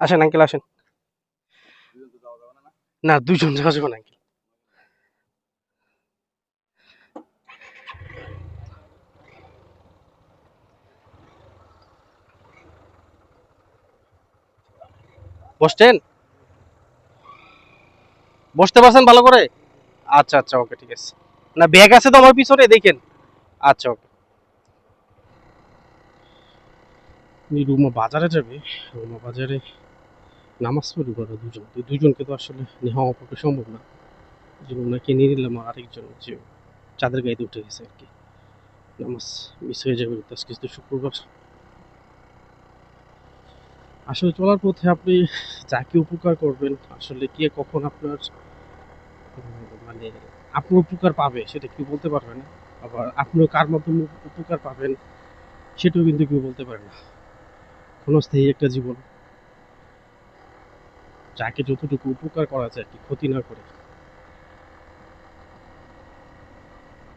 আসেন আঙ্কেল আসেন। না দুজন যাওয়া যাবে না আঙ্কেল বসছেন? বসতে পারছেন ভালো করে? আচ্ছা আচ্ছা ওকে ঠিক আছে। না ব্যাগ আছে তো আমার পিছনে, দেখেন। আচ্ছা ওকে রুমা বাজারে যাবে? রুমা বাজারে নামাজ পড়ি করে দুজন। দুজনকে তো আসলে নেওয়া পক্ষে সম্ভব না। যে ওনাকে নিয়ে নিলাম আর আরেকজন যে চাঁদের গাড়িতে উঠে গেছে আর কি। নামাজ মিস হয়ে যাবে আজকে তো শুক্রবার। আসলে চলার পথে আপনি যাকে উপকার করবেন, আসলে কে কখন আপনার মানে আপনার উপকার পাবে সেটা কেউ বলতে পারবে না। আবার আপনিও কার মাধ্যমে উপকার পাবেন সেটাও কিন্তু কেউ বলতে পারে না। ক্ষণস্থায়ী একটা জীবন। যাকে যতটুকু উপকার করা যায় কি ক্ষতি না করে।